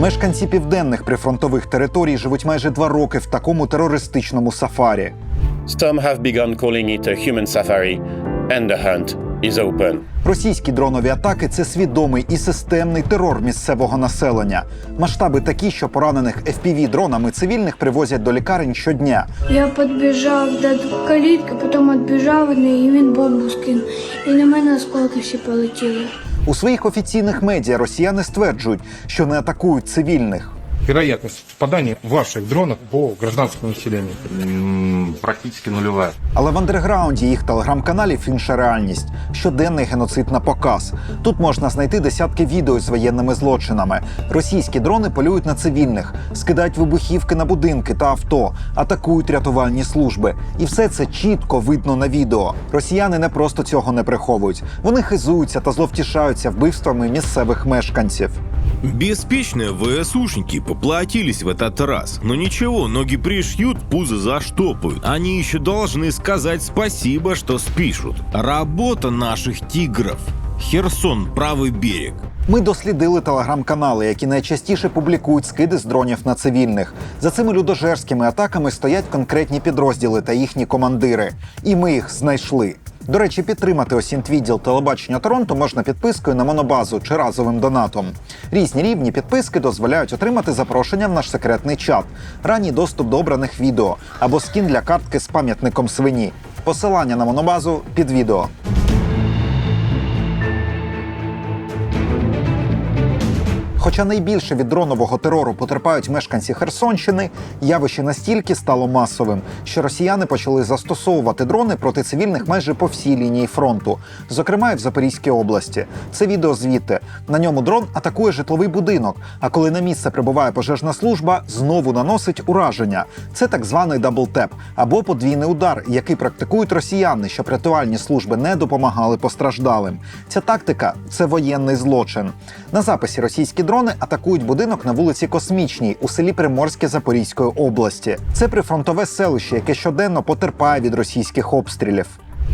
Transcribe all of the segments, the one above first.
Мешканці південних прифронтових територій живуть майже два роки в такому терористичному сафарі. Some have begun calling it a human safari, and the hunt is open. Російські дронові атаки це свідомий і системний терор місцевого населення. Масштаби такі, що поранених fpv дронами цивільних привозять до лікарень щодня. Я підбіжав до калітки, потім відбіжав і він бомбу скинув. І на мене осколки всі полетіли. У своїх офіційних медіа росіяни стверджують, що не атакують цивільних. Вероятность попадания ваших дронов по гражданскому населению? М, Практически нулевая. Але в андерграунді їх телеграм-каналів інша реальність щоденний геноцид на показ. Тут можна знайти десятки відео з воєнними злочинами. Російські дрони полюють на цивільних, скидають вибухівки на будинки та авто, атакують рятувальні служби. І все це чітко видно на відео. Росіяни не просто цього не приховують. Вони хизуються та зловтішаються вбивствами місцевих мешканців. Беспечные ВСУшники поплатились в этот раз. Но ничего, ноги пришьют, пузо заштопают. Они еще должны сказать спасибо, что спишут. Работа наших тигров. Херсон, правый берег. Ми дослідили телеграм-канали, які найчастіше публікують скиди з дронів на цивільних. За цими людожерськими атаками стоять конкретні підрозділи та їхні командири. І ми їх знайшли. До речі, підтримати осінтвідділ телебачення Торонто можна підпискою на монобазу чи разовим донатом. Різні рівні підписки дозволяють отримати запрошення в наш секретний чат, ранній доступ до обраних відео або скін для картки з пам'ятником свині. Посилання на монобазу під відео. Хоча найбільше від дронового терору потерпають мешканці Херсонщини, явище настільки стало масовим, що росіяни почали застосовувати дрони проти цивільних майже по всій лінії фронту, зокрема і в Запорізькій області. Це відео звідти. На ньому дрон атакує житловий будинок. А коли на місце прибуває пожежна служба, знову наносить ураження. Це так званий даблтеп або подвійний удар, який практикують росіяни, щоб рятувальні служби не допомагали постраждалим. Ця тактика це воєнний злочин. На записі російські дрони атакують будинок на вулиці Космічній у селі Приморське Запорізької області. Це прифронтове селище, яке щоденно потерпає від російських обстрілів.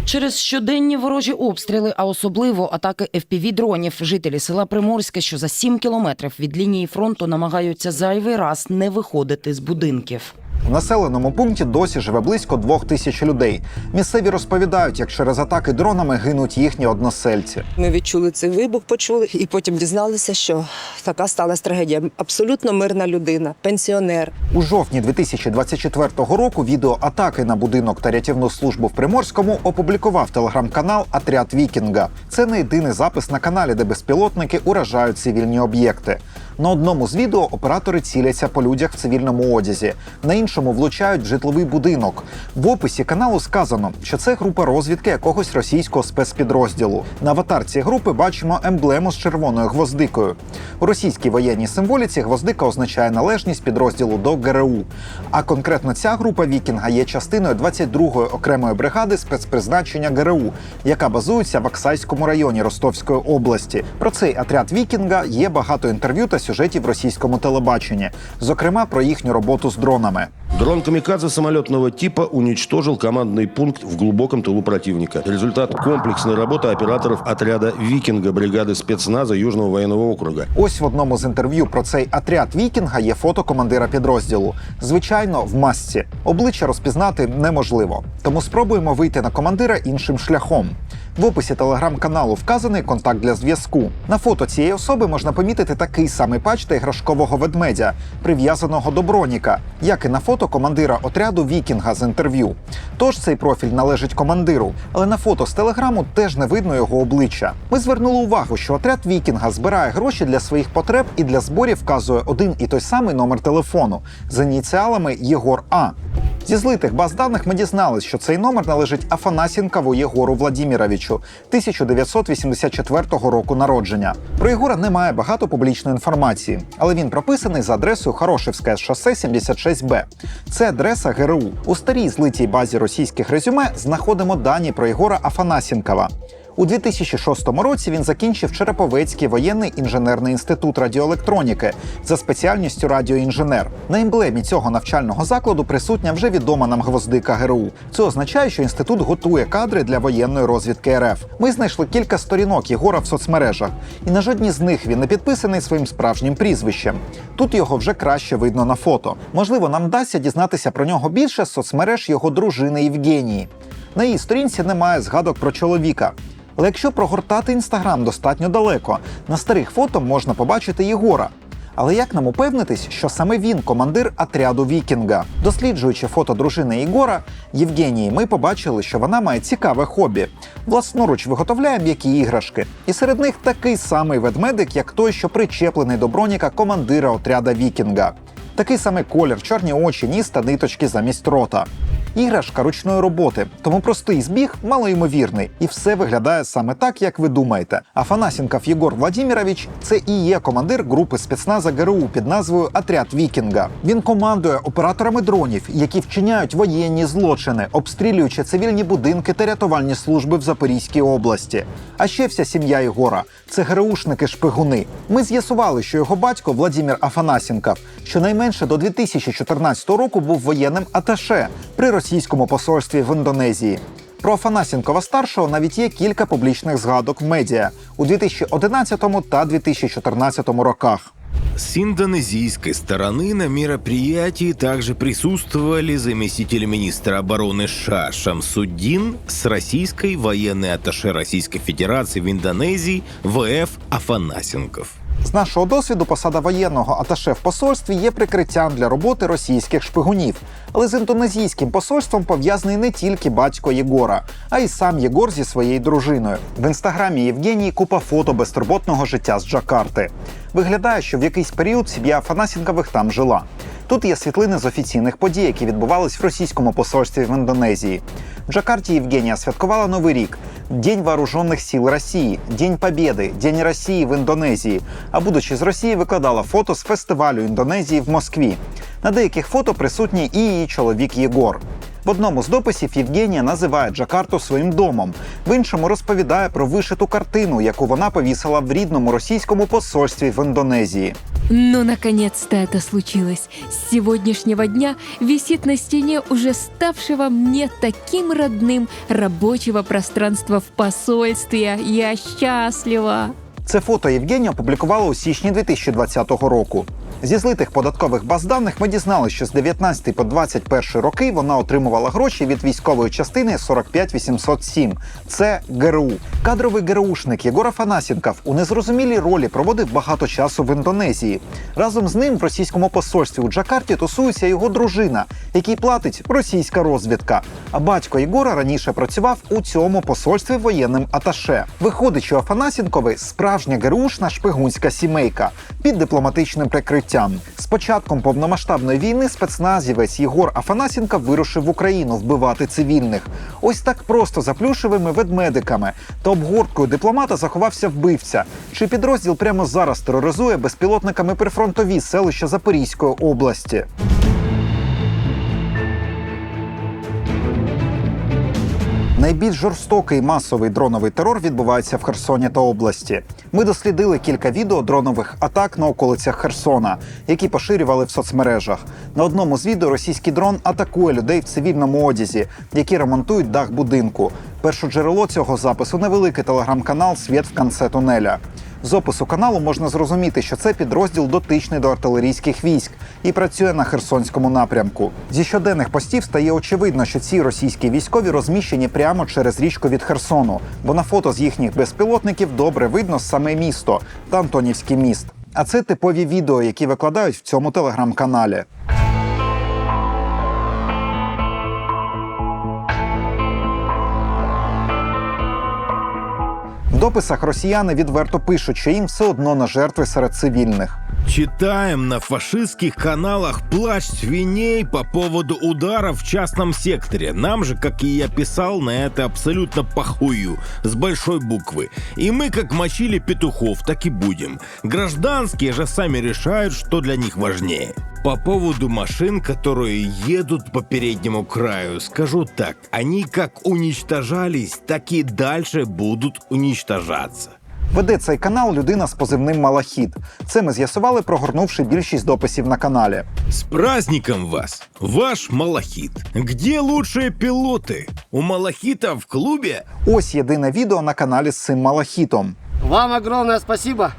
Через щоденні ворожі обстріли, а особливо атаки fpv дронів жителі села Приморське, що за 7 кілометрів від лінії фронту намагаються зайвий раз не виходити з будинків. В населеному пункті досі живе близько двох тисяч людей. Місцеві розповідають, як через атаки дронами гинуть їхні односельці. Ми відчули цей вибух, почули, і потім дізналися, що така сталася трагедія. Абсолютно мирна людина, пенсіонер. У жовтні 2024 року відео атаки на будинок та рятівну службу в Приморському опублікував телеграм-канал Атряд Вікінга. Це не єдиний запис на каналі, де безпілотники уражають цивільні об'єкти. На одному з відео оператори ціляться по людях в цивільному одязі, на іншому влучають в житловий будинок. В описі каналу сказано, що це група розвідки якогось російського спецпідрозділу. На аватарці групи бачимо емблему з червоною гвоздикою. У російській воєнній символіці гвоздика означає належність підрозділу до ГРУ. А конкретно ця група Вікінга є частиною 22-ї окремої бригади спецпризначення ГРУ, яка базується в Аксайському районі Ростовської області. Про цей отряд Вікінга є багато інтерв'ю та сюжетів в російському телебаченні, зокрема про їхню роботу з дронами. Дрон «Камикадзе» самолетного типа уничтожил командный пункт в глубоком тылу противника. Результат комплексной работы операторов отряда «Викинга» бригады спецназа Южного военного округа. Ось в одному з інтерв'ю про цей отряд Вікінга є фото командира підрозділу. Звичайно, в масці. Обличчя розпізнати неможливо. Тому спробуємо вийти на командира іншим шляхом. В описі телеграм-каналу вказаний контакт для зв'язку. На фото цієї особи можна помітити такий самий патч та іграшкового ведмедя, прив'язаного до броніка, як і на фото командира отряду Вікінга з інтерв'ю. Тож цей профіль належить командиру, але на фото з телеграму теж не видно його обличчя. Ми звернули увагу, що отряд Вікінга збирає гроші для своїх потреб і для зборів вказує один і той самий номер телефону з ініціалами Єгор А. Зі злитих баз даних ми дізнались, що цей номер належить Афанасінкову Єгору Владіміровичу 1984 року народження. Про Єгора немає багато публічної інформації, але він прописаний за адресою Хорошевське шосе 76Б. Це адреса ГРУ. У старій злитій базі російських резюме знаходимо дані про Єгора Афанасінкова. У 2006 році він закінчив Череповецький воєнний інженерний інститут радіоелектроніки за спеціальністю радіоінженер. На емблемі цього навчального закладу присутня вже відома нам гвоздика ГРУ. Це означає, що інститут готує кадри для воєнної розвідки РФ. Ми знайшли кілька сторінок Єгора в соцмережах, і на жодній з них він не підписаний своїм справжнім прізвищем. Тут його вже краще видно на фото. Можливо, нам вдасться дізнатися про нього більше з соцмереж його дружини Євгенії. На її сторінці немає згадок про чоловіка. Але якщо прогортати інстаграм достатньо далеко, на старих фото можна побачити Єгора. Але як нам упевнитись, що саме він командир отряду Вікінга? Досліджуючи фото дружини Єгора Євгенії, ми побачили, що вона має цікаве хобі. Власноруч виготовляє м'які іграшки. І серед них такий самий ведмедик, як той, що причеплений до броніка командира отряда Вікінга. Такий самий колір, чорні очі, ніс та ниточки замість рота. Іграшка ручної роботи, тому простий збіг малоймовірний, і все виглядає саме так, як ви думаєте. Афанасенков Єгор Владимирович це і є командир групи спецназа ГРУ під назвою Отряд Вікінга. Він командує операторами дронів, які вчиняють воєнні злочини, обстрілюючи цивільні будинки та рятувальні служби в Запорізькій області. А ще вся сім'я Єгора це ГРУшники-шпигуни. Ми з'ясували, що його батько Владимир Афанасенков щонайменше до 2014 року був воєнним аташе при російському посольстві в Індонезії. Про Афанасенкова старшого навіть є кілька публічних згадок в медіа у 2011 та 2014 роках. С индонезийской стороны на мероприятии также присутствовали заместитель министра обороны США Шамсуддин с российской военной атташе Российской Федерации в Индонезии ВФ Афанасенков. З нашого досвіду посада воєнного аташе в посольстві є прикриттям для роботи російських шпигунів. Але з індонезійським посольством пов'язаний не тільки батько Єгора, а й сам Єгор зі своєю дружиною. В інстаграмі Євгенії купа фото безтурботного життя з Джакарти. Виглядає, що в якийсь період сім'я Афанасенкових там жила. Тут є світлини з офіційних подій, які відбувались в російському посольстві в Індонезії. В Джакарті Євгенія святкувала Новий рік, День вооружених сил Росії, День Побєди, День Росії в Індонезії. А будучи з Росії, викладала фото з фестивалю Індонезії в Москві. На деяких фото присутній і її чоловік Єгор. В одному з дописів Євгенія називає Джакарту своїм домом, в іншому розповідає про вишиту картину, яку вона повісила в рідному російському посольстві в Індонезії. Ну, наконец-то это случилось. С сегодняшнего дня висит на стене уже ставшего мне таким родным рабочего пространства в посольстве. Я счастлива. Це фото Євгенія опублікувала у січні 2020 року. Зі злитих податкових баз даних ми дізналися, що з 19 по 21 роки вона отримувала гроші від військової частини 45807. Це ГРУ. Кадровий ГРУшник Єгор Афанасенков у незрозумілій ролі проводив багато часу в Індонезії. Разом з ним в російському посольстві у Джакарті тусується його дружина, який платить російська розвідка. А батько Єгора раніше працював у цьому посольстві воєнним аташе. Виходить, що Афанасенкови справжня ГРУшна шпигунська сімейка під дипломатичним прикриттям. З початком повномасштабної війни спецназівець Єгор Афанасенко вирушив в Україну вбивати цивільних. Ось так просто за плюшевими ведмедиками та обгорткою дипломата заховався вбивця. Чи підрозділ прямо зараз тероризує безпілотниками прифронтові селища Запорізької області? Найбільш жорстокий масовий дроновий терор відбувається в Херсоні та області. Ми дослідили кілька відео дронових атак на околицях Херсона, які поширювали в соцмережах. На одному з відео російський дрон атакує людей в цивільному одязі, які ремонтують дах будинку. Перше джерело цього запису невеликий телеграм-канал Світ в конце тунеля. З опису каналу можна зрозуміти, що це підрозділ дотичний до артилерійських військ і працює на Херсонському напрямку. Зі щоденних постів стає очевидно, що ці російські військові розміщені прямо через річку від Херсону, бо на фото з їхніх безпілотників добре видно саме місто та Антонівський міст. А це типові відео, які викладають в цьому телеграм-каналі. В дописах росіяни відверто пишуть, що їм все одно на жертви серед цивільних. Читаем на фашистских каналах плач свиней по поводу ударов в частном секторе. Нам же, как и я писал, на это абсолютно похую, с большой буквы. И мы как мочили петухов, так и будем. Гражданские же сами решают, что для них важнее. По поводу машин, которые едут по переднему краю, скажу так, они как уничтожались, так и дальше будут уничтожаться. Веде цей канал людина з позивним Малахіт. Це ми з'ясували, прогорнувши більшість дописів на каналі. С праздником вас, ваш Малахит. Где лучшие пилоты? У Малахита в клубе? Ось єдине відео на каналі з цим Малахітом. Вам огромное спасибо.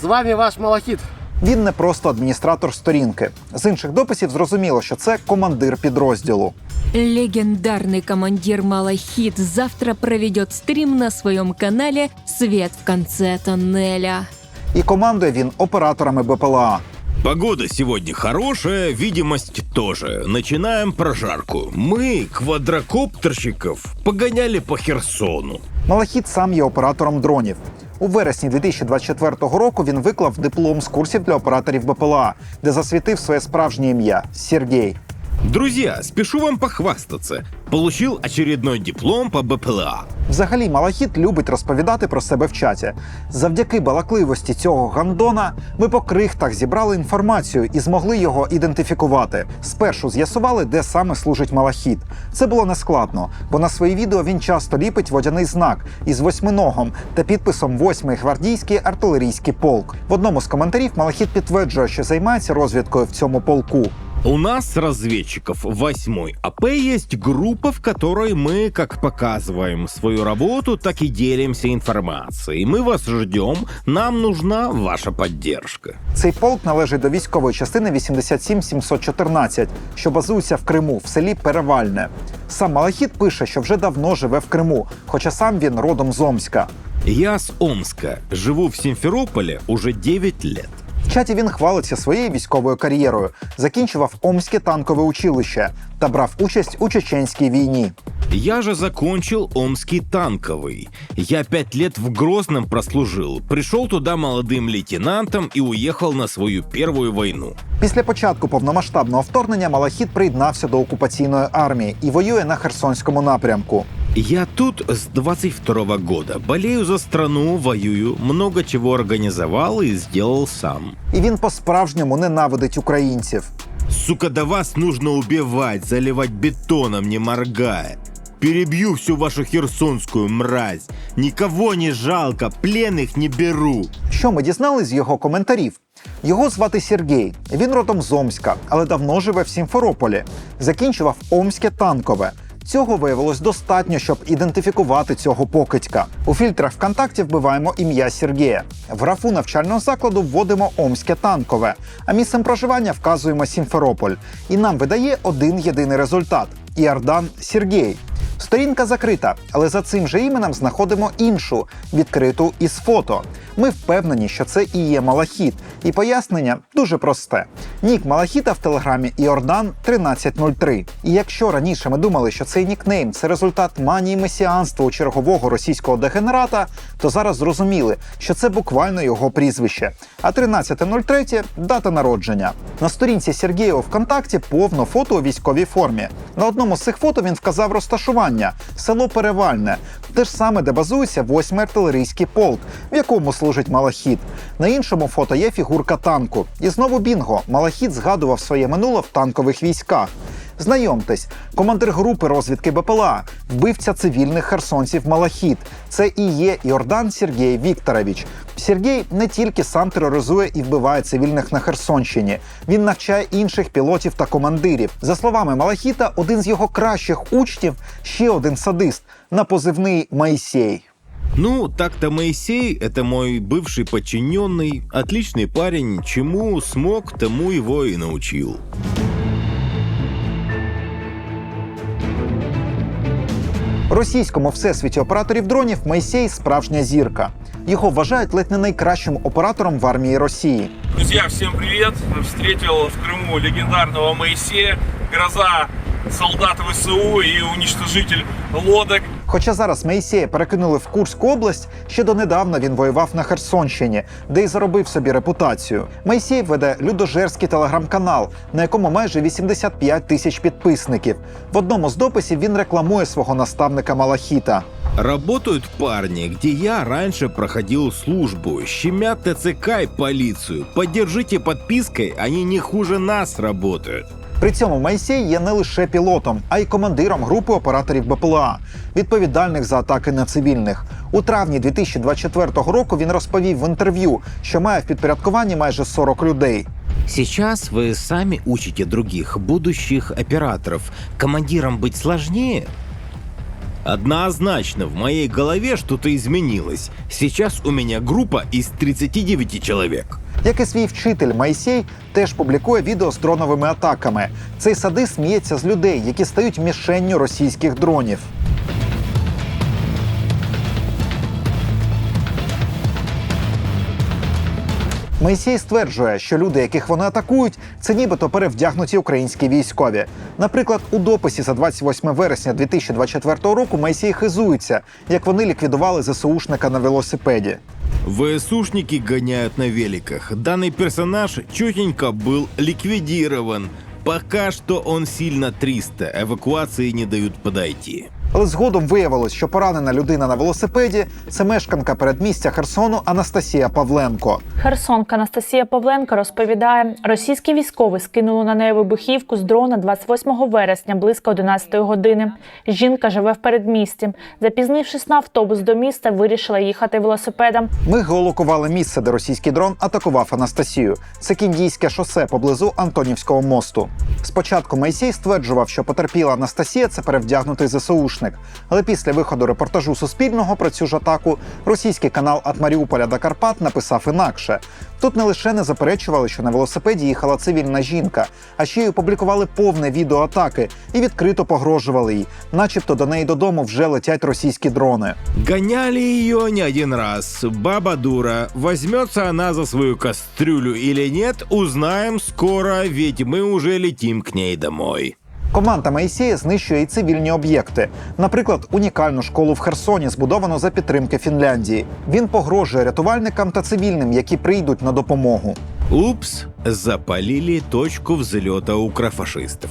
С вами ваш Малахит. Він не просто адміністратор сторінки. З інших дописів зрозуміло, що це командир підрозділу. Легендарный командир Малахит завтра проведет стрим на своем канале «Свет в конце тоннеля». І командує він операторами БПЛА. Погода сегодня хорошая, видимость тоже. Начинаем прожарку. Мы, квадрокоптерщиков, погоняли по Херсону. Малахіт сам є оператором дронів. У вересні 2024 року він виклав диплом з курсів для операторів БПЛА, де засвітив своє справжнє ім'я Сергій. Друзья, спешу вам похвастаться. Получил очередной диплом по БПЛА. Взагалі, Малахіт любить розповідати про себе в чаті. Завдяки балакливості цього гандона ми по крихтах зібрали інформацію і змогли його ідентифікувати. Спершу з'ясували, де саме служить Малахіт. Це було нескладно, бо на свої відео він часто ліпить водяний знак із восьминогом та підписом «8-й гвардійський артилерійський полк. В одному з коментарів Малахіт підтверджує, що займається розвідкою в цьому полку. У нас, разведчиков 8 АП, есть группа, в которой мы как показываем свою работу, так и делимся информацией. Мы вас ждем, нам нужна ваша поддержка. Цей полк належить до військової частини 87714, що базується в Криму в селі Перевальне. Сам Малахіт пише, що вже давно живе в Криму, хоча сам він родом з Омська. Я с Омска, живу в Симферополе уже 9 лет. В чаті він хвалиться своєю військовою кар'єрою, закінчував Омське танкове училище та брав участь у чеченській війні. Я же закончил Омский танковый. Я пять лет в Грозном прослужил, пришел туда молодым лейтенантом и уехал на свою первую войну. Після початку повномасштабного вторгнення Малахіт приєднався до окупаційної армії і воює на Херсонському напрямку. Я тут с 22 года. Болею за страну, воюю, много чего организовал и сделал сам. І він по-справжньому ненавидить українців. Сука, да вас нужно убивать, заливать бетоном, не моргая. Перебью всю вашу херсонскую мразь. Никого не жалко, пленных не беру. Що ми дізнали з його коментарів? Його звати Сергій. Він родом з Омська, але давно живе в Сімферополі. Закінчував Омське танкове. Цього виявилось достатньо, щоб ідентифікувати цього покидька. У фільтрах ВКонтакті вбиваємо ім'я Сергія. В графу навчального закладу вводимо Омське танкове, а місцем проживання вказуємо Сімферополь. І нам видає один єдиний результат: Іордан Сергій. Сторінка закрита, але за цим же іменем знаходимо іншу, відкриту із фото. Ми впевнені, що це і є Малахіт. І пояснення дуже просте: нік Малахіта в телеграмі Іордан 1303. І якщо раніше ми думали, що цей нікнейм це результат манії месіанства у чергового російського дегенерата, то зараз зрозуміли, що це буквально його прізвище. А 13.03 – дата народження. На сторінці Сергія у ВКонтакті повно фото у військовій формі. На одному з цих фото він вказав розташування село Перевальне, те ж саме, де базується 8-й артилерійський полк, в якому служить Малахіт. На іншому фото є фігурка танку. І знову Бінго. Малахіт згадував своє минуле в танкових військах. Знайомтесь, командир групи розвідки БПЛА, вбивця цивільних херсонців Малахіт. Це і є Йордан Сергій Вікторович. Сергій не тільки сам тероризує і вбиває цивільних на Херсонщині, він навчає інших пілотів та командирів. За словами Малахіта, один з його кращих учнів ще один садист на позивний Майсей. Ну, так-то Моисей — это мой бывший подчиненный, отличный парень, чему смог, тому его и научил. Російському всесвіті операторів дронів Майсей справжня зірка. Його вважають ледь не найкращим оператором в армії Росії. Друзі, всім привіт! Встретив в Криму легендарного Майсея. Гроза солдат ВСУ и уничтожитель лодок. Хоча зараз Моїсея перекинули в Курську область, ще донедавна він воював на Херсонщині, де й заробив собі репутацію. Моїсей веде людожерський телеграм-канал, на якому майже 85 тисяч підписників. В одному з дописів він рекламує свого наставника Малахіта. Работают парни, где я раньше проходил службу, щемят ТЦК и полицию. Поддержите подпиской, они не хуже нас работают. При цьому Майсей є не лише пілотом, а й командиром групи операторів БПЛА, відповідальних за атаки на цивільних. У травні 2024 року він розповів в інтерв'ю, що має в підпорядкуванні майже 40 людей. Сейчас вы сами учите других, будущих операторов. Командиром быть сложнее? Однозначно, в моей голове что-то изменилось. Сейчас у меня группа из 39 человек. Як і свій вчитель Майсей теж публікує відео з дроновими атаками. Цей садист сміється з людей, які стають мішенню російських дронів. Моїсей стверджує, що люди, яких вони атакують, це нібито перевдягнуті українські військові. Наприклад, у дописі за 28 вересня 2024 року Моїсей хизується, як вони ліквідували ЗСУшника на велосипеді. ВСУшники гоняют на великах. Данный персонаж четенько был ликвидирован. Пока что он сильно 300, эвакуации не дают подойти. Але згодом виявилось, що поранена людина на велосипеді це мешканка передмістя Херсону Анастасія Павленко. Херсонка Анастасія Павленко розповідає, російські військові скинули на неї вибухівку з дрона 28 вересня близько 11 години. Жінка живе в передмісті. Запізнившись на автобус до міста, вирішила їхати велосипедом. Ми геолокували місце, де російський дрон атакував Анастасію. Це кіндійське шосе поблизу Антонівського мосту. Спочатку Майсій стверджував, що потерпіла Анастасія це перевдягнутий ЗСУшник. Але після виходу репортажу Суспільного про цю ж атаку російський канал «От Маріуполя до Карпат написав інакше. Тут не лише не заперечували, що на велосипеді їхала цивільна жінка, а ще й опублікували повне відео атаки і відкрито погрожували їй, начебто до неї додому вже летять російські дрони. Гоняли ее не один раз. Баба дура. Возьмется она за свою кастрюлю или нет, узнаем скоро, ведь мы уже летим к ней домой. Команда Моїсея знищує і цивільні об'єкти, наприклад, унікальну школу в Херсоні, збудовану за підтримки Фінляндії. Він погрожує рятувальникам та цивільним, які прийдуть на допомогу. Упс, запалили точку взлета укрофашистов.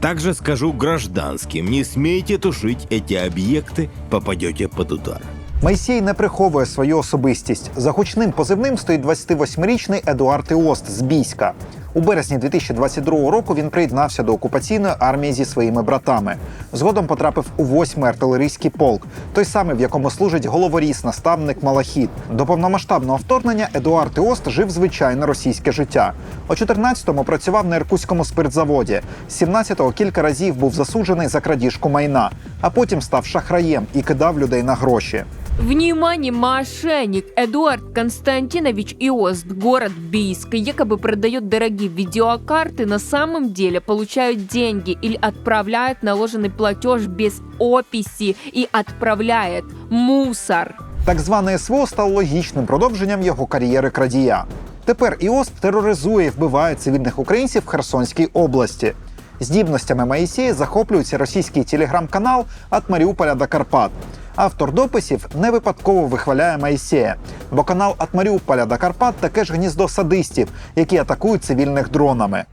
Также скажу гражданским, не смейте тушить эти объекты, попадете под удар. Майсій не приховує свою особистість. За гучним позивним стоїть 28-річний Едуард Іост з Бійська. У березні 2022 року він приєднався до окупаційної армії зі своїми братами. Згодом потрапив у 8-й артилерійський полк, той самий, в якому служить головоріз, наставник Малахіт. До повномасштабного вторгнення Едуард Іост жив звичайне російське життя. У 14-му працював на Іркутському спиртзаводі. З 17-го кілька разів був засуджений за крадіжку майна, а потім став шахраєм і кидав людей на гроші. Внимание, мошенник! Эдуард Константинович Иост, город Бийск, якобы продает дорогие видеокарты, на самом деле получают деньги или отправляет наложенный платеж без описи и отправляет мусор. Так зване СВО стало логічним продовженням його кар'єри крадія. Тепер ІОСП тероризує і вбиває цивільних українців в Херсонській області. Здібностями Моїсея захоплюється російський телеграм-канал «От Маріуполя до Карпат. Автор дописів не випадково вихваляє Моїсея, бо канал «От Маріуполя до Карпат таке ж гніздо садистів, які атакують цивільних дронами.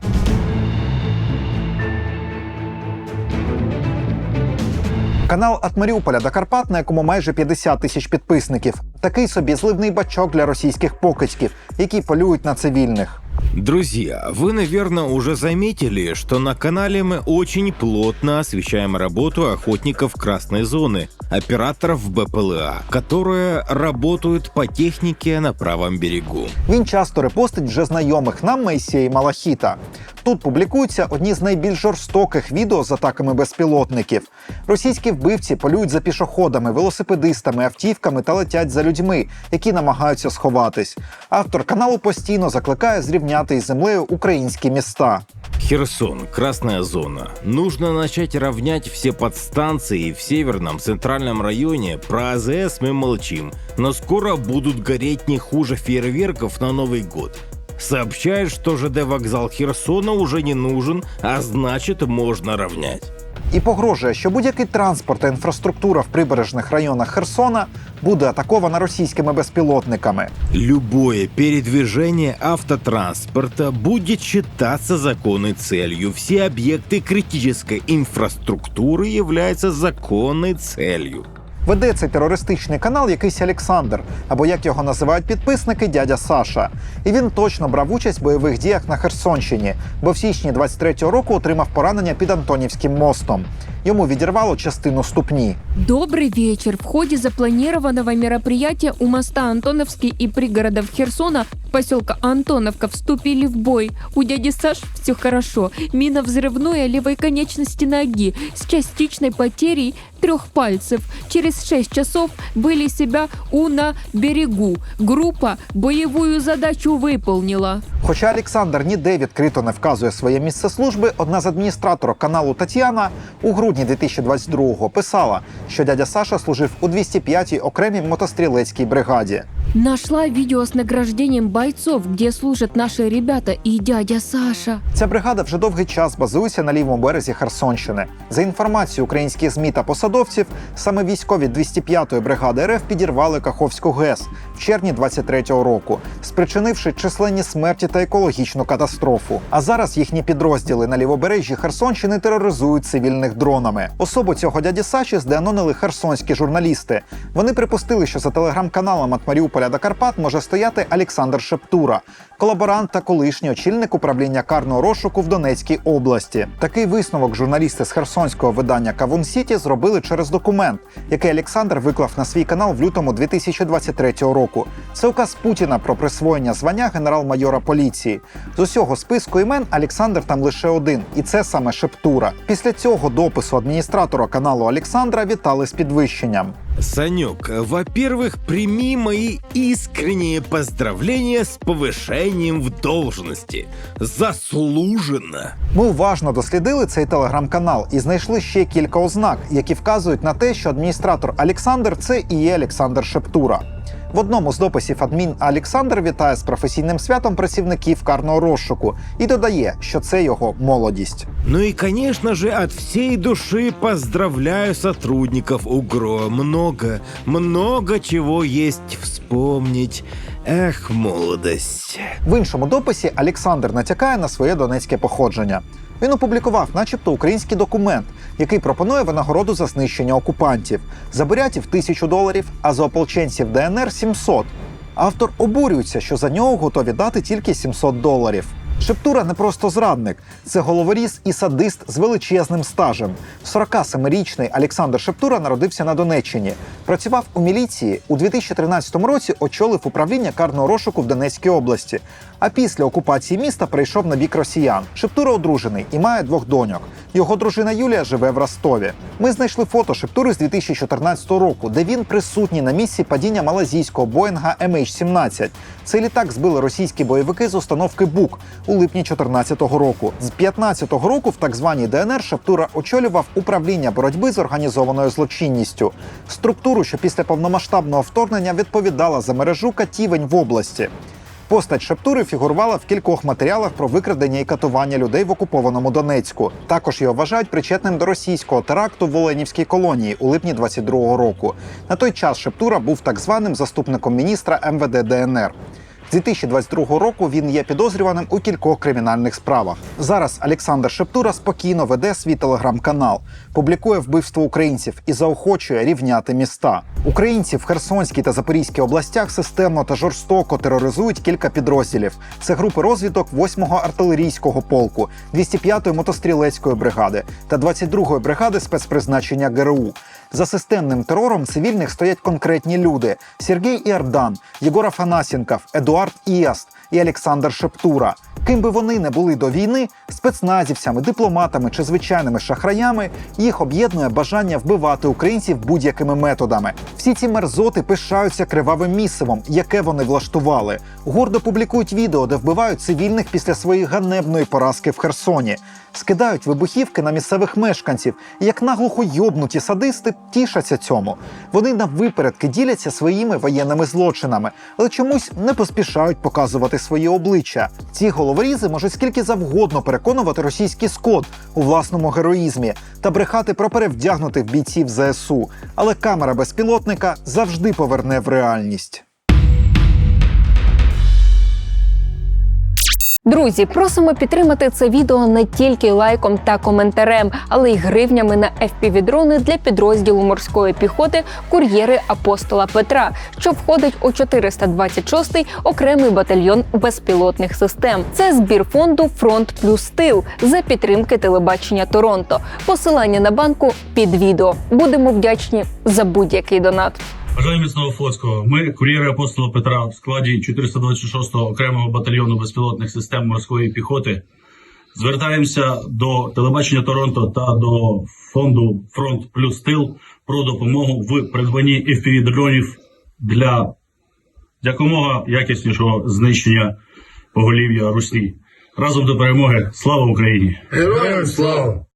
Канал «От Маріуполя до Карпат, на якому майже 50 тисяч підписників. Такий собі зливний бачок для російських покидьків, які полюють на цивільних. Друзья, вы, наверное, уже заметили, что на канале мы очень плотно освещаем работу охотников красной зоны, операторов БПЛА, которые работают по технике на правом берегу. Він часто репостить вже знайомих нам Мейсія Малахіта. Тут публікуються одні з найбільш жорстоких відео з атаками безпілотників. Російські вбивці полюють за пішоходами, велосипедистами, автівками та летять за людьми, які намагаються сховатись. Автор каналу постійно закликає зрівняти із землею українські міста. Херсон, красная зона. Нужно начать равнять все подстанции в северном центральном районе. Про АЗС мы молчим, но скоро будут гореть не хуже фейерверков на Новый год. Сообщают, что ЖД вокзал Херсона уже не нужен, а значит можно равнять. і погрожує, що будь-який транспорт та інфраструктура в прибережних районах Херсона буде атакована російськими безпілотниками. Любое передвижение автотранспорта будет считаться законной целью. Все объекты критической инфраструктуры являются законной целью. Веде цей терористичний канал якийсь Олександр, або як його називають підписники, дядя Саша. І він точно брав участь в бойових діях на Херсонщині, бо в січні 23-го року отримав поранення під Антонівським мостом. Йому відірвало частину ступні. Добрый вечер. В ходе запланированного мероприятия у моста Антоновский и пригородов Херсона поселка Антоновка вступили в бой. У дяди Саш все хорошо. Мина взрывное левой конечности ноги с частичной потерей трех пальцев. Через шесть часов были себя у на берегу. Группа боевую задачу выполнила. Хоча Олександр ніде відкрито не вказує своє місце служби, одна з адміністраторок каналу Тетяна у грудні 2022-го писала, що дядя Саша служив у 205-й окремій мотострілецькій бригаді. Нашла видео с награждением бойцов, где служат наши ребята и дядя Саша. Ця бригада вже довгий час базується на лівому березі Херсонщини. За інформацією українських змі та посадовців, саме військові 205-ї бригади РФ підірвали Каховську ГЕС в червні 23-го року, спричинивши численні смерті та екологічну катастрофу. А зараз їхні підрозділи на лівобережжі Херсонщини тероризують цивільних дронами. Особу цього дяді Саші здеанонили херсонські журналісти. Вони припустили, що за телеграм-каналом від Маріуполя до Карпат може стояти Олександр Шептура, колаборант та колишній очільник управління карного розшуку в Донецькій області. Такий висновок журналісти з херсонського видання Кавун Сіті зробили через документ, який Олександр виклав на свій канал в лютому 2023 року. Це указ Путіна про присвоєння звання генерал-майора поліції. З усього списку імен Олександр там лише один, і це саме Шептура. Після цього допису адміністратора каналу Олександра вітали з підвищенням. Санек, во-первых, прими мои искренние поздравления с повышением в должности. Заслуженно. Ми уважно дослідили цей телеграм-канал і знайшли ще кілька ознак, які вказують на те, що адміністратор Олександр це і є Олександр Шептура. В одному з дописів адмін Олександр вітає з професійним святом працівників карного розшуку і додає, що це його молодість. Ну и, конечно же, от всей души поздравляю сотрудников УГРО. Много, много чего есть вспомнить. Эх, молодость. В іншому дописі Олександр натякає на своє донецьке походження. Він опублікував, начебто, український документ, який пропонує винагороду за знищення окупантів. За бурятів тисячу доларів, а за ополченців ДНР 700. Автор обурюється, що за нього готові дати тільки 700 доларів. Шептура не просто зрадник, це головоріз і садист з величезним стажем. 47-річний Олександр Шептура народився на Донеччині. Працював у міліції у 2013 році. Очолив управління карного розшуку в Донецькій області. А після окупації міста перейшов на бік росіян. Шептура одружений і має двох доньок. Його дружина Юлія живе в Ростові. Ми знайшли фото Шептури з 2014 року, де він присутній на місці падіння малазійського Боїнга MH17. Цей літак збили російські бойовики з установки БУК у липні 2014 року. З 2015 року в так званій ДНР Шептура очолював управління боротьби з організованою злочинністю, структуру, що після повномасштабного вторгнення відповідала за мережу катівень в області. Постать Шептури фігурувала в кількох матеріалах про викрадення і катування людей в окупованому Донецьку. Також його вважають причетним до російського теракту в Оленівській колонії у липні 22-го року. На той час Шептура був так званим заступником міністра МВД ДНР. З 2022 року він є підозрюваним у кількох кримінальних справах. Зараз Олександр Шептура спокійно веде свій телеграм-канал, публікує вбивство українців і заохочує рівняти міста. Українці в Херсонській та Запорізькій областях системно та жорстоко тероризують кілька підрозділів. Це групи розвідок 8-го артилерійського полку, 205-ї мотострілецької бригади та 22-ї бригади спецпризначення ГРУ. За системним терором цивільних стоять конкретні люди: Сергій Іордан, Єгор Афанасенков, Едуард Іаст і Олександр Шептура. Ким би вони не були до війни, спецназівцями, дипломатами чи звичайними шахраями, їх об'єднує бажання вбивати українців будь-якими методами. Всі ці мерзоти пишаються кривавим місивом, яке вони влаштували. Гордо публікують відео, де вбивають цивільних після своєї ганебної поразки в Херсоні. Скидають вибухівки на місцевих мешканців, і як наглухо йобнуті садисти тішаться цьому. Вони наввипередки діляться своїми воєнними злочинами, але чомусь не поспішають показувати свої обличчя. Ці головорізи можуть скільки завгодно переконувати російський скот у власному героїзмі та брехати про перевдягнутих бійців ЗСУ. Але камера безпілотника завжди поверне в реальність. Друзі, просимо підтримати це відео не тільки лайком та коментарем, але й гривнями на FPV-дрони для підрозділу морської піхоти кур'єри апостола Петра, що входить у 426-й окремий батальйон безпілотних систем. Це збір фонду Фронт плюс тил за підтримки телебачення Торонто. Посилання на банку під відео. Будемо вдячні за будь-який донат. Бажаю міцного флотського. Ми, кур'єри апостола Петра, в складі 426-го окремого батальйону безпілотних систем морської піхоти. Звертаємося до телебачення Торонто та до фонду Фронт плюс Тил про допомогу в придбанні fpv дронів для якомога якіснішого знищення поголів'я Русні. Разом до перемоги! Слава Україні! Героям слава!